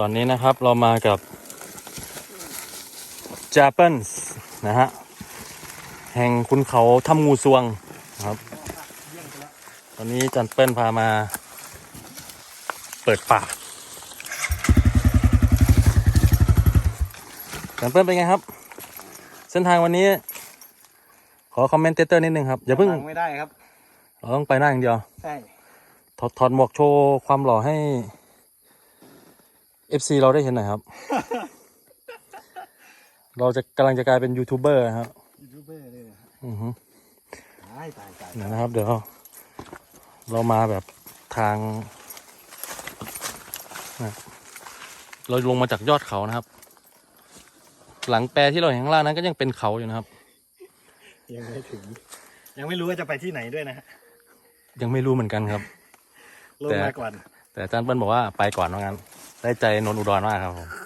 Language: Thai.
ตอนนี้นะครับเรามากับจ a p a n s นะฮะ แห่งคุณเขาถ้ำงูสวงนะครับ ตอนนี้จันเปิ้ลพามาเปิดป่าจันเปิ้ลเป็นไงครับ เส้นทางวันนี้ ขอคอมเมนเตเตอร์นิดนึงครับ อย่าเพิ่งฟัไม่ได้ครับ เราต้องไปหน้าอย่างเดียว ใช่ ถอดถอดหมวกโชว์ความหล่อให้ FC เราได้เห็นหน่อยครับ เราจะกำลังจะกลายเป็นยูทูบเบอร์นะครับยูทูบเบอร์เลยนะอือฮึตายตายตายเดี๋ยวนะครับ เดี๋ยว เรามาแบบทางนะเราลงมาจากยอดเขานะครับ หลังแปรที่เราเห็นข้างล่างนั้นก็ยังเป็นเขาอยู่นะครับ ยังไม่ถึง ยังไม่รู้ว่าจะไปที่ไหนด้วยนะฮะยังไม่รู้เหมือนกันครับ ลงแต่มาก่อน แต่อาจารย์เปิ้ลบอกว่าไปก่อนว่างั้น ได้ใจนนท์อุดรมากครับผม